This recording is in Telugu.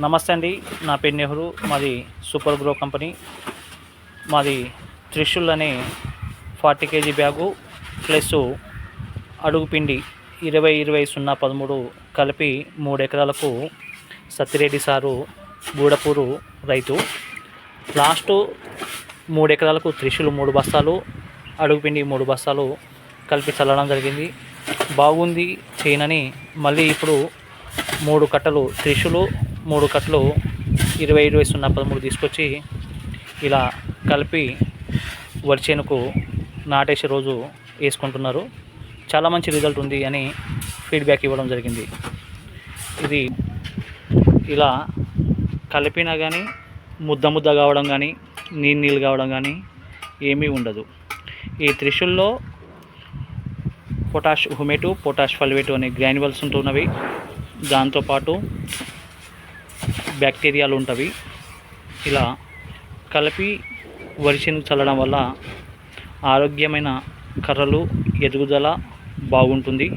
నమస్తే అండి. నా పేరు నెహ్రూ. మాది సూపర్ గ్రో కంపెనీ. మాది త్రిశూల్ అనే ఫార్టీ కేజీ బ్యాగు ప్లస్ అడుగు పిండి ఇరవై ఇరవై సున్నా పదమూడు కలిపి మూడు ఎకరాలకు సత్తిరెడ్డి సారు గూడపూరు రైతు. లాస్ట్ మూడు ఎకరాలకు త్రిశూల్ మూడు బస్తాలు అడుగుపిండి మూడు బస్తాలు కలిపి చల్లడం జరిగింది. బాగుంది చేయనని మళ్ళీ ఇప్పుడు మూడు కట్టలు త్రిశూలు మూడు కట్టలు ఇరవై ఇరవై సున్నా పదమూడు తీసుకొచ్చి ఇలా కలిపి వరిచేనుకు నాటేసే రోజు వేసుకుంటున్నారు. చాలా మంచి రిజల్ట్ ఉంది అని ఫీడ్బ్యాక్ ఇవ్వడం జరిగింది. ఇది ఇలా కలిపినా కానీ ముద్ద ముద్ద కావడం కానీ నీళ్ళు నీళ్ళు కావడం కానీ ఏమీ ఉండదు. ఈ త్రిశూల్లో పొటాష్ హుమేటు పొటాష్ ఫల్వేటు అనే గ్రాన్యువల్స్ ఉంటున్నవి. దాంతోపాటు బ్యాక్టీరియాలు ఉంటవి. ఇలా కలిపి వరిసెను చల్లడం వల్ల ఆరోగ్యమైన కర్రలు ఎదుగుదల బాగుంటుంది.